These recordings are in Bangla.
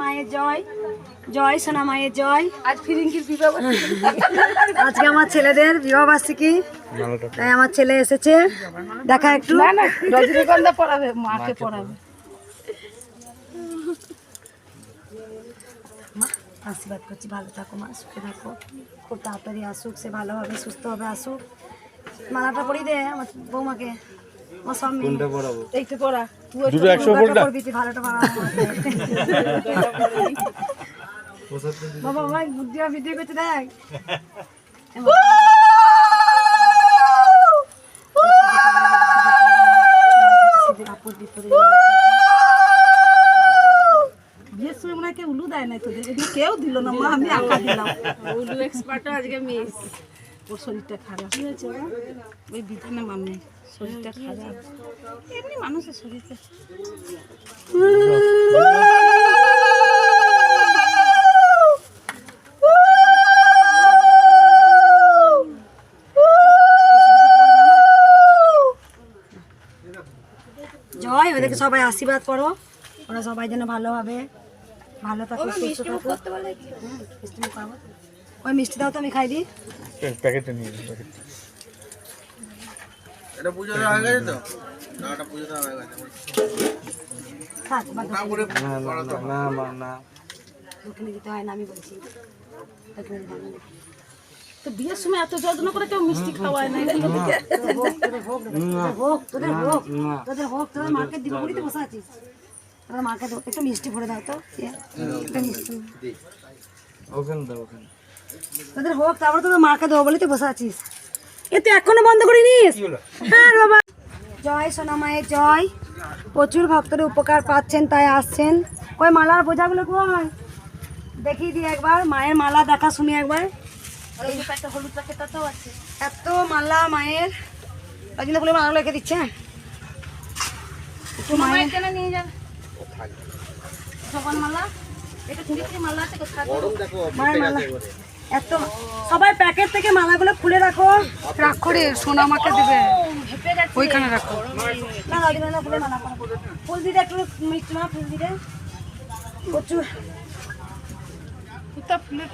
মায়ের জয় জয় সোনা মায়ের জয়। আজ বিবাহ আজকে আমার ছেলেদের বিবাহ বার্ষিকী। তাই আমার ছেলে এসেছে। দেখা একটু। রজনীগন্ধা পড়াবে মাকে পড়াবে মা, আশীর্বাদ করছি ভালো থাকো মা সুখে থাকো। খুব তাড়াতাড়ি আসুক সে ভালোভাবে সুস্থভাবে আসুক। মালাটা পরিয়ে দে আমার বৌমাকে। আমার সব মেয়ে এইটা পড়া তুই দুটো একশো ভালোটা বাবা ভাই বুদ্ধি ভিডিও করতে দেখ। বিয়ের সময় মনে হয় কেউ উলু দেয় না তোদের। কেউ দিল না মা আমি একা দিলাম। উলু এক্সপার্টও আজকে মিস ওর শরীরটা খারাপ। হয়েছে ওই বিধানে মানে শরীরটা খারাপ। এমনি মানুষের শরীরটা। জয় ওদেরকে সবাই আশীর্বাদ করো। ওরা সবাই যেন ভালোভাবে ভালো থাকো সুস্থ থাকো। হ্যাঁ, মিষ্টি ওই মিষ্টি দাও তো আমি খাই দিই প্যাকেটটা নিয়ে প্যাকেট। এটা পুজো হয়ে গেছে তো? না এটা পুজো হয়ে গেছে। থাক বাদ দাও। তারপরে না না না না না না। দক্ষিণে দিতে হয় না আমি বলছি। দক্ষিণে দিতে হয় তো বিয়ের সময় এত যত্ন করে কেউ মিষ্টি খাওয়ায় না হোক তোদের হোক তোদের হোক তোদের হোক তোদের মাকে দিব বলেই তো বসে আছিস। তোদের মাকে দাও একটু মিষ্টি ভরে দাও তো একটু মিষ্টি। ওখানে দাও ওখানে। তোদের হোক তারপরে তোদের মাকে দেবো বলেই তো বসে আছিস। এ তুই এখনও বন্ধ করিনিস হ্যাঁ বাবা। জয় সোনা মায়ের জয়। প্রচুর ভক্তরা উপকার পাচ্ছেন তাই আসছেন। কই মালার বোঝাগুলো কই? দেখিয়ে দিই একবার মায়ের মালা দেখা শুনি একবার। একটা হলুদ প্যাকেটটাও আছে এত মালা মায়ের। রজনী ফুলের মালাগুলো রেখে দিচ্ছে। একটু মায়ের কেন নিয়ে যাবে সবার মালা। এটা মালা আছে মায়ের মালা। এত সবাই প্যাকেট থেকে মালাগুলো খুলে রাখো। রাখো রে সোনা আমাকে দেবে। ওইখানে রাখো। না মালা ফুল একটু মিষ্টি ফুল দিতে প্রচুর। কোথা ফুলের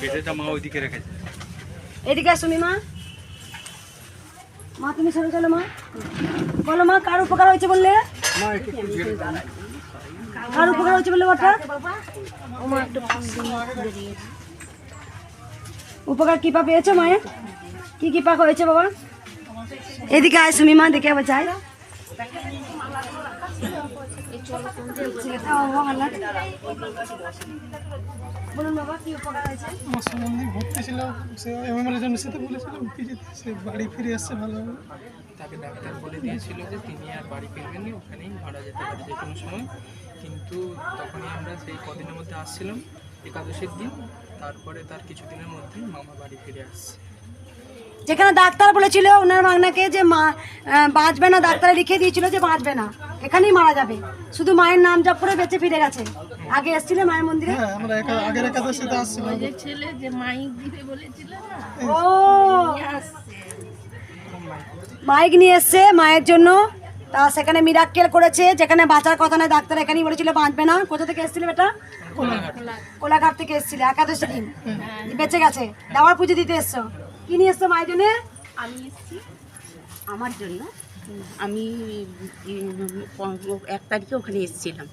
পেটটা মা ওইদিকে রেখেছে। এদিকে আসুমি মা। মা তুমি সরে চলো মা। বলো মা কার উপকার হয়েছে বললে? কার উপকার হয়েছে বললে ওটা উপকার কি পা পেয়েছ মায়ের কি কি পাক হয়েছে বাবা? এদিকে আয় সুমি মা দেখে আবার চাই বলুন বাবা কি উপকার হয়েছে? আমার সম্বন্ধে ভর্তি ছিল সে সাথে সে বাড়ি ফিরে আসছে তাকে ডাক্তার বলে দিয়েছিল যে তিনি আর বাড়ি ফিরবেন না ওখানেই মারা যেতে পারে যে কোনো সময়। কিন্তু তখনই আমরা সেই কদিনের মধ্যে আসছিলাম একাদশীর দিন। তারপরে তার কিছুদিনের মধ্যেই মামা বাড়ি ফিরে আসছে। যেখানে ডাক্তার বলেছিল ওনার মাগনাকে যে মা বাঁচবে না ডাক্তারে লিখে দিয়েছিল যে বাঁচবে না। এখানেই মারা যাবে। শুধু মায়ের নাম জপ করে বেঁচে ফিরে গেছে। আগে এসেছিলে মায়ের মন্দিরে? হ্যাঁ আমরা আগের একাদশীতে আসছিলাম। যে ছেলে যে মাইক দিবে বলেছিল না? ও! মাইক নিয়ে এসছে মায়ের জন্য। তা সেখানে মিরাক্কেল করেছে যেখানে বাঁচার কথা নয় ডাক্তার এখানেই বলেছিল বাঁচবে না। কোথা থেকে এসেছিল এটা? কোলাঘাট। থেকে এসেছিল একাদশী দিন। বেঁচে গেছে। দাওয়ার পুজো দিতে এসছো। কি নিয়ে এসছো মায়ের জন্য? আমি এসেছি আমার জন্য? আমি এক তারিখে ওখানে এসেছিলাম।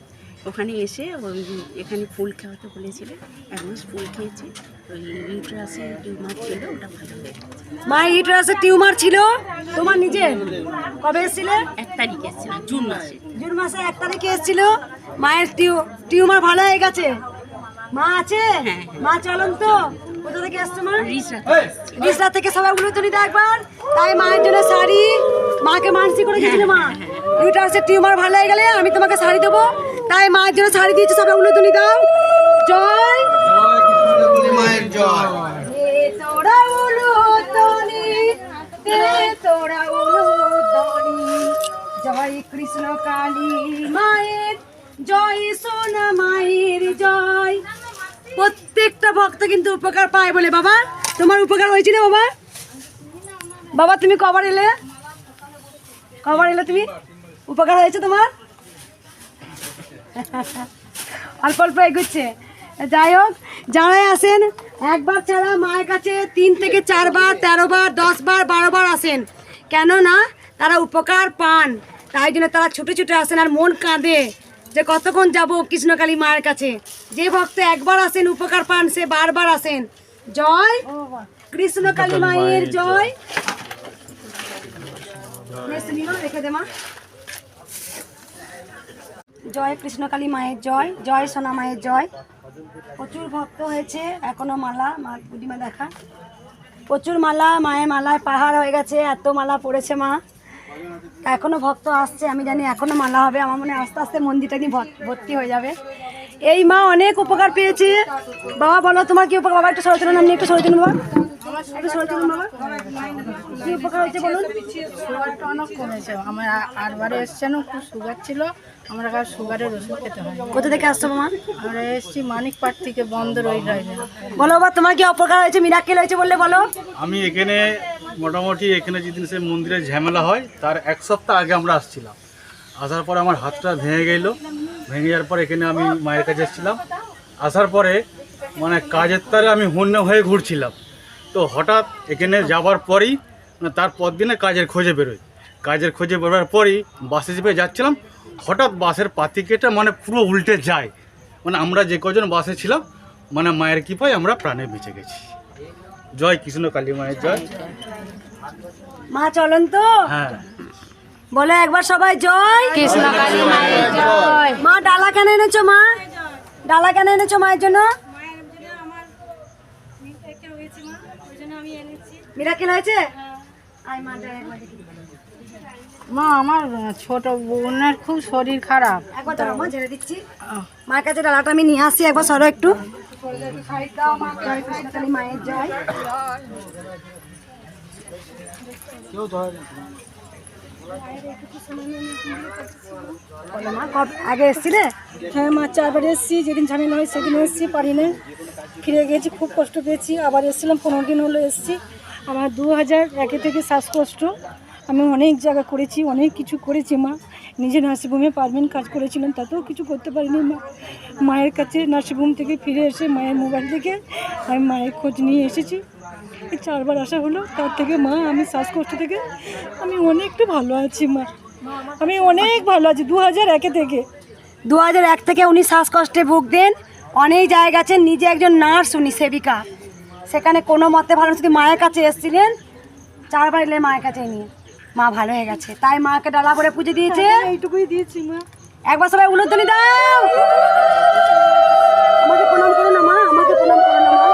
ওখানে এসে ওই এখানে ফুল খাওয়াতে বলেছিল এক মাস ফুল খেয়েছি। ওই ইউট্রাসে টিউমার ছিল ওটা ভালো হয়ে গেছে মায়ের টিউমার ছিল? তোমার নিজের? কবে এসেছিলে? এক তারিখে এসেছিলাম জুন মাসে। জুন মাসে এক তারিখে এসেছিল? মায়ের টিউ- টিউমার ভালো হয়ে গেছে? মা আছে? মা চলন তো। কোথা থেকে এসছো মা? রিসরা থেকে সবাই উলুতনি দাও একবার। তাই মায়ের জন্য শাড়ি মাকে মানসি করে দিয়েছিল মা। ইউটারাসে টিউমার ভালো হয়ে গেলে আমি তোমাকে শাড়ি দেবো। তাই মায়ের জন্য শাড়ি দিয়েছে সবাই উলুতনি দাও। জয়। মায়ের জয়। দে তোরা উলুতনি তোরা উলুতনি জয় কৃষ্ণ কালী মায়ের জয় সোনা মায়ের জয়। প্রত্যেকটা ভক্ত কিন্তু উপকার পায় বলে বাবা তোমার উপকার হয়েছিল বাবা? বাবা তুমি কবার এলে? কবার এলে তুমি? উপকার হয়েছে তোমার? অল্প অল্প এগুচ্ছে। যাই হোক যারাই আসেন একবার ছাড়া মায়ের কাছে তিন থেকে চারবার তেরো বার দশ বার বারো বার আসেন। কেননা তারা উপকার পান। তাই জন্য তারা ছুটে ছুটে আসেন আর মন কাঁদে যে কতক্ষণ যাব কৃষ্ণকালী মায়ের কাছে। যে ভক্ত একবার আসেন উপকার পান সে বারবার আসেন। জয় কৃষ্ণকালী মায়ের জয়। রেখে দে মা। জয় কৃষ্ণকালী মায়ের জয় জয় সোনা মায়ের জয়। প্রচুর ভক্ত হয়েছে, এখনও মালা, মা বুড়িমা দেখা। প্রচুর মালা, মায়ের মালায় পাহাড় হয়ে গেছে, এত মালা পড়েছে মা। এখনও ভক্ত আসছে, আমি জানি এখনও মালা হবে, আমার মনে আস্তে আস্তে মন্দিরটা নিয়ে ভর- ভর্তি হয়ে যাবে। এই মা অনেক উপকার পেয়েছে। বাবা, বলো তোমার কি উপকার? বাবা, একটু সরে চলুন আপনি একটু সরে চলুন বাবা। একটু সরে চলুন বাবা কি উপকার হয়েছে বলুন। সুগারটা অনেক কমেছে আমার আটবারে এসছে খুব সুগার ছিল আমার কাছে সুগারের ওষুধ খেতে হয় কোথা থেকে আসছো আমরা এসেছি মানিকপাট থেকে বন্ধ রই বলো বাবা তোমার কি অপকার হয়েছে? মিরাকেল হয়েছে বললে বলো। আমি এখানে মোটামুটি এখানে যেদিন সে মন্দিরে ঝামেলা হয় তার এক সপ্তাহ আগে আমরা আসছিলাম। আসার পরে আমার হাতটা ভেঙে গেল। ভেঙে যাওয়ার পর এখানে আমি মায়ের কাছে এসেছিলাম। আসার পরে মানে কাজের তারে আমি হন্য হয়ে ঘুরছিলাম। তো হঠাৎ এখানে যাওয়ার পরেই মানে তার পর দিনে কাজের খোঁজে বেরোই। কাজের খোঁজে বেরোবার পরেই বাসে চেপে যাচ্ছিলাম। হঠাৎ বাসের পাতি কেটে মানে পুরো উল্টে যায়। মানে আমরা যে কজন বাসে ছিলাম মানে মায়ের কৃপায় আমরা প্রাণে বেঁচে গেছি। জয় কৃষ্ণ কালী মায়ের জয়। মা চলেন তো। হ্যাঁ। বলে একবার সবাই জয়। কৃষ্ণ কালী মায়ের জয়। মা ডালা কেন এনেছো মা? ডালা কেন এনেছো মায়ের জন্য? মিরাকেল হয়েছে? মা যাই একবার দেখি। মা আমার ছোট বোনের খুব শরীর খারাপ। একবার দাঁড়াও মা ঝেড়ে দিচ্ছি। মায়ের কাছে ডালাটা আমি নিয়ে আসি একবার সরো একটু। মায়ের মা আগে এসছিলে? হ্যাঁ মা চারবার এসেছি যেদিন ঝামেলা হয় সেদিন এসেছি পারি না ফিরে গেছি খুব কষ্ট পেয়েছি আবার এসেছিলাম পনেরো দিন হলো এসেছি। আমার দু হাজার একে থেকে শ্বাসকষ্ট। আমি অনেক জায়গা করেছি, অনেক কিছু করেছি মা। নিজে নার্সিংহোমে পারমেন্ট কাজ করেছিলাম, তাতেও কিছু করতে পারিনি মা। মায়ের কাছে নার্সিংহোম থেকে ফিরে এসে মায়ের মোবাইল থেকে আমি মায়ের খোঁজ নিয়ে এসেছি। চারবার আসা হলো, তার থেকে মা, আমি শ্বাসকষ্ট থেকে আমি অনেকটা ভালো আছি মা। আমি অনেক ভালো আছি দু হাজার একে থেকে। দু হাজার এক থেকে উনি শ্বাসকষ্টে ভুগতেন, অনেক জায়গা আছেন, নিজে একজন নার্স, উনি সেবিকা। সেখানে কোনো মতে ভালো শুধু মায়ের কাছে এসেছিলেন চারবার এলে মায়ের কাছে নিয়ে। মা ভালো হয়ে গেছে। তাই মাকে ডালা করে পুজো দিয়েছে। এইটুকুই দিয়েছি মা। একবার সবাই উলুধ্বনি দাও আমাকে প্রণাম করো না মা আমাকে প্রণাম করো না মা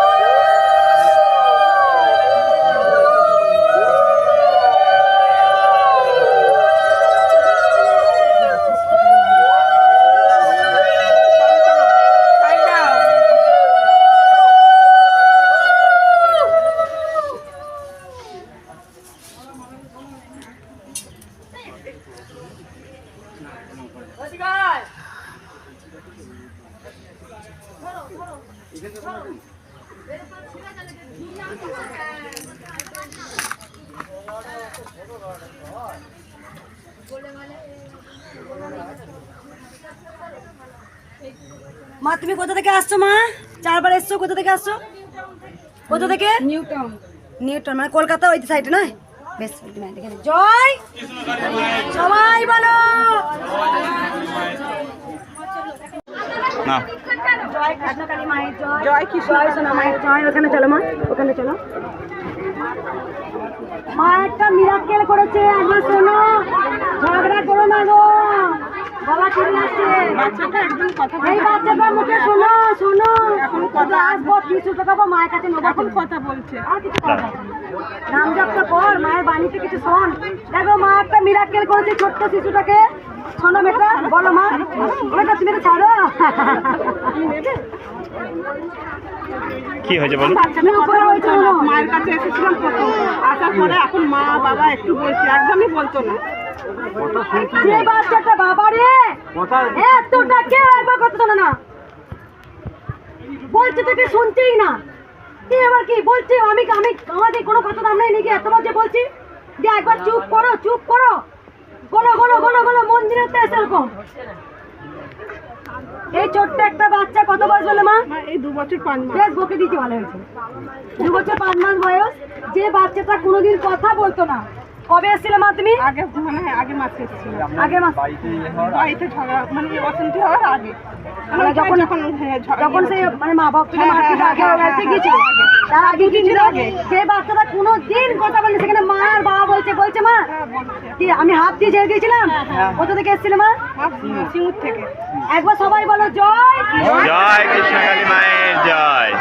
মা তুমি কোথা থেকে আসছো মা? চারবার এসছো কোথা থেকে আসছো? কোথা থেকে? নিউটন নিউটন মানে কলকাতা ওই সাইডে নয়? বেশ জয়! সবাই বলো! না জয় কৃষ্ণ জয়, ওখানে চলো মা, ওখানে চলো। মা, একটা মিরাক্কেল করেছে, একবার শোনো। ঝগড়া করো না গো। বাবা চলে আসছে। এই বাচ্চাটা মুখে শোনো শোনো। এখন কথা আসব কিছু টাকা পাবো মায়ের কাছে নেব এখন কথা বলছে। আর কিছু কথা নাম জপটা কর মায়ের বাণীতে কিছু শোন। দেখো মা একটা মিরাক্কেল করেছে ছোট্ট শিশুটাকে। শোনো মেয়েটা বলো মা। ওটা তুমি তো ছাড়ো। কি হয়েছে তুমি উপরে বলো। মায়ের কাছে এসেছিলাম আসার পরে এখন মা বাবা একটু বলছে একদমই বলতো না। যে বাচ্চাটা বাবা রে? এতটা কেউ একবার কথা শোনে না? বলছে তোকে শুনছেই না। এবার কি বলছে? আমি আমি আমাদের কোনো কথা তো আমরাই নাকি? এতবার যে বলছি? যে একবার চুপ করো চুপ করো। বলো বলো বলো বলো মন্দিরে তো এসে এরকম। এই ছোট্ট একটা বাচ্চা কত বয়স বলে মা এই দু বছর পাঁচ মাস। বেশ বকে দিয়েছি ভালো হয়েছে। দু বছর পাঁচ মাস বয়স। যে বাচ্চাটা কোনোদিন কথা বলতো না কবে এসেছিলে মা তুমি? আগে মানে হ্যাঁ, আগে মাসে এসেছিলাম আগের মাস বাড়িতে ঝগড়া মানে অশান্তি হওয়ার আগে। মানে যখন যখন হ্যাঁ, যখন সেই মানে মা বাপ থেকে হ্যাঁ, মারপিট হ্যাঁ, আগে হ্যাঁ, বাড়িতে হ্যাঁ, গিয়েছিল। হ্যাঁ, তার আগে কি ছিল? আগে। সেই বাচ্চাটা কোনো দিন কথা বলেনি সেখানে মা আর বাবা বলছে বলছে মা হ্যাঁ, কি আমি হাত দিয়ে ছেড়ে দিয়েছিলাম কোথা থেকে এসেছিলে মা? মা সিঙ্গুর থেকে। একবার সবাই বলো জয়! জয় কৃষ্ণ কালী মায়ের জয়।